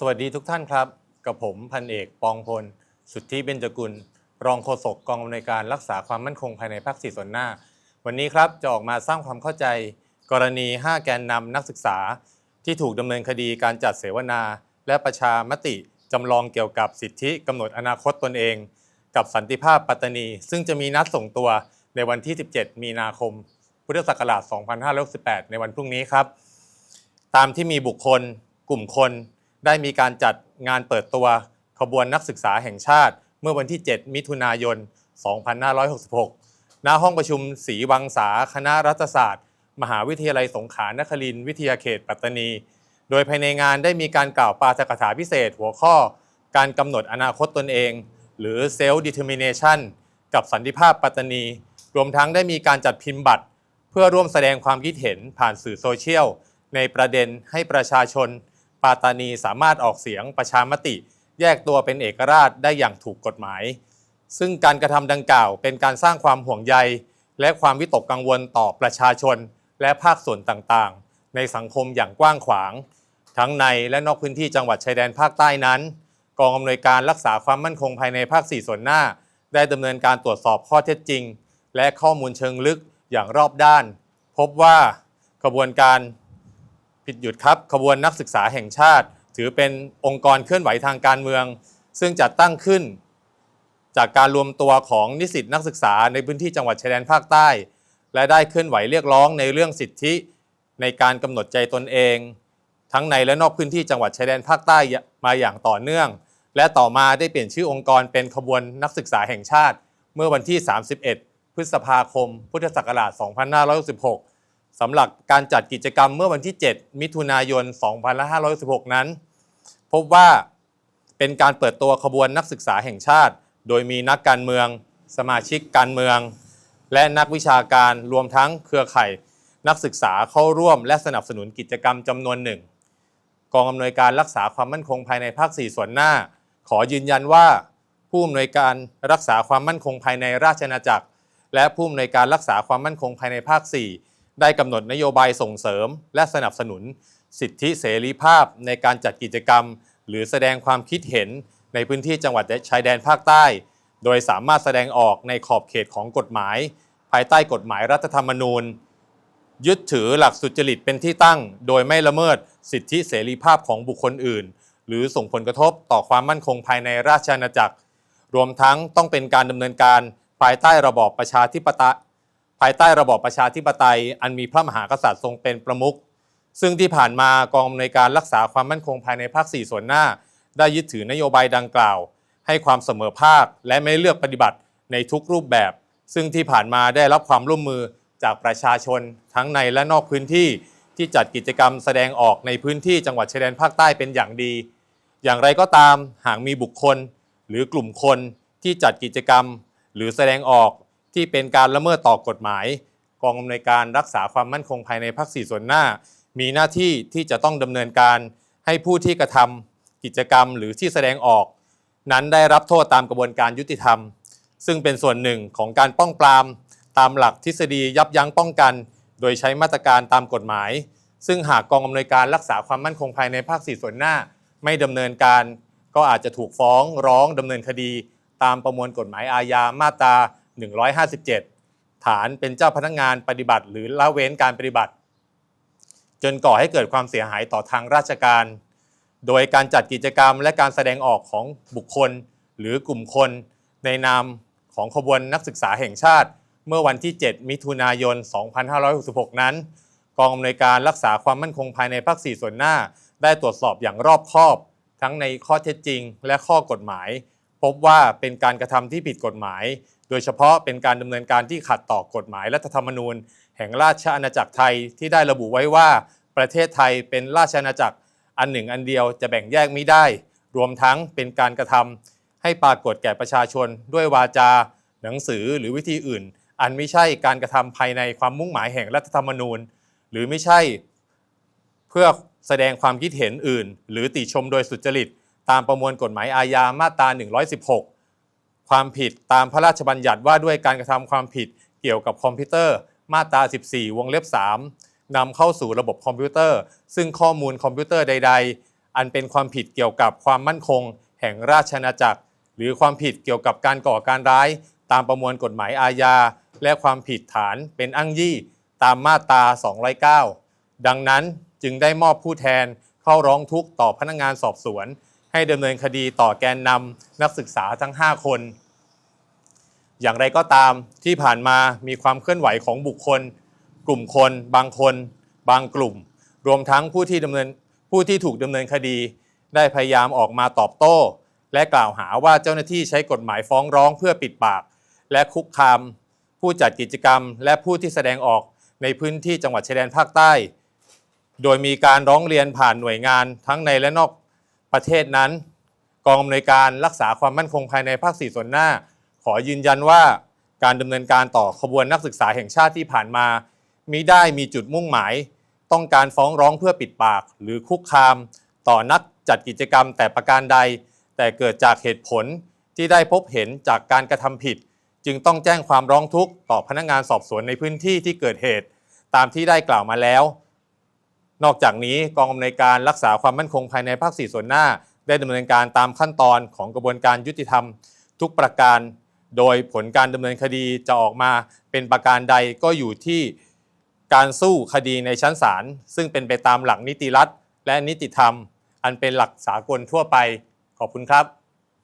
สวัสดีทุกท่านครับ กับผมพันเอกปองพล สุทธิเบญจกุล รองโฆษกกองอำนวยการรักษาความมั่นคงภายในภาคสี่ส่วนหน้า วันนี้ครับจะออกมาสร้างความเข้าใจ กรณี 5 แกนนำนักศึกษา ที่ถูกดำเนินคดีการจัดเสวนา และประชามติจำลองเกี่ยวกับสิทธิกำหนดอนาคตตนเอง กับสันติภาพปัตตานี ซึ่งจะมีนัดส่งตัวในวันที่ 17 มีนาคม พุทธศักราช 2568 ในวันพรุ่งนี้ครับ ตามที่มีบุคคล กลุ่มคน ได้มีการจัดงานเปิดตัวขบวนนักศึกษาแห่งชาติ เมื่อวันที่ 7 มิถุนายน 2566 ณ ห้องประชุมศรีวังสาคณะรัฐศาสตร์ มหาวิทยาลัยสงขลานครินทร์วิทยาเขตปัตตานี โดยภายในงานได้มีการกล่าวปาฐกถาพิเศษหัวข้อ การกำหนดอนาคตตนเอง หรือ self determination กับสันติภาพปัตตานี รวมทั้งได้มีการจัดพิมพ์บัตร เพื่อร่วมแสดงความคิดเห็นผ่านสื่อโซเชียลในประเด็นให้ประชาชนาตานีสามารถออกเสียงประชามติ แยกตัวเป็นเอกราชได้อย่างถูกกฎหมาย ซึ่งการกระทำดังกล่าวเป็นการสร้างความห่วงใย และความวิตกกังวลต่อประชาชน และภาคส่วนต่างๆ ในสังคมอย่างกว้างขวาง ทั้งในและนอกพื้นที่จังหวัดชายแดนภาคใต้นั้น กองอำนวยการรักษาความมั่นคงภายในภาค 4 ส่วนหน้า ได้ดำเนินการตรวจสอบข้อเท็จจริง และข้อมูลเชิงลึกอย่างรอบด้าน พบว่าขบวนการ ผิดหยุดครับขบวนนักศึกษาแห่งชาติ ถือเป็นองค์กรเคลื่อนไหวทางการเมือง ซึ่งจัดตั้งขึ้น จากการรวมตัวของนิสิตนักศึกษาในพื้นที่จังหวัดชายแดนภาคใต้ และได้เคลื่อนไหวเรียกร้องในเรื่องสิทธิในการกำหนดใจตนเอง ทั้งในและนอกพื้นที่จังหวัดชายแดนภาคใต้มาอย่างต่อเนื่อง และต่อมาได้เปลี่ยนชื่อองค์กรเป็นขบวนนักศึกษาแห่งชาติ เมื่อวันที่ 31 พฤษภาคม พุทธศักราช 2566 สำหรับการจัดกิจกรรมเมื่อวันที่ 7 มิถุนายน 2516 นั้น พบว่าเป็นการเปิดตัวขบวนนักศึกษาแห่งชาติ โดยมีนักการเมือง สมาชิกการเมือง และนักวิชาการรวมทั้งเครือข่ายนักศึกษาเข้าร่วม และสนับสนุนกิจกรรมจำนวนหนึ่ง กองอำนวยการรักษาความมั่นคงภายในภาค 4 ส่วนหน้า ขอยืนยันว่า ผู้อำนวยการรักษาความมั่นคงภายในราชอาณาจักร และผู้อำนวยการรักษาความมั่นคงภายในภาค 4 ได้กำหนดนโยบายส่งเสริม และสนับสนุน สิทธิเสรีภาพในการจัดกิจกรรม หรือแสดงความคิดเห็นในพื้นที่จังหวัดชายแดนภาคใต้ โดยสามารถแสดงออกในขอบเขตของกฎหมาย ภายใต้กฎหมายรัฐธรรมนูญ ยึดถือหลักสุจริตเป็นที่ตั้ง โดยไม่ละเมิดสิทธิเสรีภาพของบุคคลอื่น หรือส่งผลกระทบต่อความมั่นคงภายในราชอาณาจักร รวมทั้งต้องเป็นการดำเนินการภายใต้ระบอบประชาธิปไตย ภายใต้ระบอบประชาธิปไตย อันมีพระมหากษัตริย์ทรงเป็นประมุขซึ่งที่ผ่านมากองอำนวยการรักษาความมั่นคงภายในภาค 4 ส่วนหน้า ได้ยึดถือนโยบายดังกล่าว ให้ความเสมอภาคและไม่เลือกปฏิบัติในทุกรูปแบบ ซึ่งที่ผ่านมาได้รับความร่วมมือจากประชาชน ทั้งในและนอกพื้นที่ที่จัดกิจกรรมแสดงออกในพื้นที่จังหวัดชายแดนภาคใต้เป็นอย่างดี อย่างไรก็ตามหากมีบุคคล หรือกลุ่มคนที่จัดกิจกรรม หรือแสดงออก ที่เป็นการละเมิดต่อกฎหมาย กองอำนวยการรักษาความมั่นคงภายในภาคสี่ส่วนหน้า มีหน้าที่ที่จะต้องดำเนินการให้ผู้ที่กระทำกิจกรรมหรือที่แสดงออก นั้นได้รับโทษตามกระบวนการยุติธรรม ซึ่งเป็นส่วนหนึ่งของการป้องปราม ตามหลักทฤษฎียับยั้งป้องกัน โดยใช้มาตรการตามกฎหมาย ซึ่งหากกองอำนวยการรักษาความมั่นคงภายในภาคสี่ส่วนหน้า ไม่ดำเนินการก็อาจจะถูกฟ้องร้องดำเนินคดี ตามประมวลกฎหมายอาญามาตรา 157 ฐานเป็นเจ้าพนักงานปฏิบัติ หรือละเว้นการปฏิบัติ จนก่อให้เกิดความเสียหายต่อทางราชการ โดยการจัดกิจกรรมและการแสดงออกของบุคคล หรือกลุ่มคนในนามของขบวนนักศึกษาแห่งชาติ เมื่อวันที่ 7 มิถุนายน 2566 นั้น กองอำนวยการรักษาความมั่นคงภายในภาค 4 ส่วนหน้า ได้ตรวจสอบอย่างรอบคอบ ทั้งในข้อเท็จจริง และข้อกฎหมาย พบว่าเป็นการกระทำที่ผิดกฎหมาย โดยเฉพาะเป็นการดำเนินการที่ขัดต่อกฎหมายรัฐธรรมนูญ แห่งราชอาณาจักรไทยที่ได้ระบุไว้ว่า ประเทศไทยเป็นราชอาณาจักรอันหนึ่งอันเดียวจะแบ่งแยกไม่ได้ รวมทั้งเป็นการกระทำให้ปรากฏแก่ประชาชน ด้วยวาจา หนังสือหรือวิธีอื่น อันไม่ใช่การกระทำภายในความมุ่งหมายแห่งรัฐธรรมนูญ หรือไม่ใช่ เพื่อแสดงความคิดเห็นอื่น หรือติชมโดยสุจริต ตามประมวลกฎหมายอาญามาตรา 116 ความผิดตามพระราชบัญญัติว่าด้วยการกระทำความผิดเกี่ยวกับคอมพิวเตอร์ มาตรา 14 วงเล็บ 3นำเข้าสู่ระบบคอมพิวเตอร์ ซึ่งข้อมูลคอมพิวเตอร์ใด ๆ อันเป็นความผิดเกี่ยวกับความมั่นคง แห่งราชอาณาจักร หรือความผิดเกี่ยวกับการก่อการร้าย ตามประมวลกฎหมายอาญา และความผิดฐานเป็นอ้างยี่ตามมาตรา 209 ดังนั้นจึงได้มอบผู้แทนเข้าร้องทุกข์ต่อพนักงานสอบสวน ให้ดำเนินคดีต่อแกนนำนักศึกษาทั้ง 5 คน อย่างไรก็ตามที่ผ่านมามีความเคลื่อนไหวของบุคคล กลุ่มคน บางคน บางกลุ่ม รวมทั้งผู้ที่ดำเนินผู้ที่ถูกดำเนินคดี ได้พยายามออกมาตอบโต้ และกล่าวหาว่าเจ้าหน้าที่ใช้กฎหมายฟ้องร้องเพื่อปิดปาก และคุกคาม ผู้จัดกิจกรรม และผู้ที่แสดงออกในพื้นที่จังหวัดชายแดนภาคใต้ โดยมีการร้องเรียนผ่านหน่วยงานทั้งในและนอก ประเทศนั้น กองอำนวยการรักษาความมั่นคงภายในภาคสี่ส่วนหน้า ขอยืนยันว่าการดำเนินการต่อขบวนนักศึกษาแห่งชาติที่ผ่านมามิได้มีจุดมุ่งหมาย ต้องการฟ้องร้องเพื่อปิดปาก หรือคุกคาม ต่อนักจัดกิจกรรมแต่ประการใด แต่เกิดจากเหตุผลที่ได้พบเห็นจากการกระทำผิด จึงต้องแจ้งความร้องทุกข์ต่อพนักงานสอบสวนในพื้นที่ที่เกิดเหตุ ตามที่ได้กล่าวมาแล้ว นอกจากนี้กองอำนวยการรักษาความมั่นคงภายในภาคสี่ส่วนหน้า ได้ดำเนินการตามขั้นตอนของกระบวนการยุติธรรม ทุกประการ โดยผลการดำเนินคดีจะออกมาเป็นประการใดก็อยู่ที่การสู้คดีในชั้นศาลซึ่งเป็นไปตามหลักนิติรัฐ และนิติธรรม อันเป็นหลักสากลทั่วไปขอบคุณครับ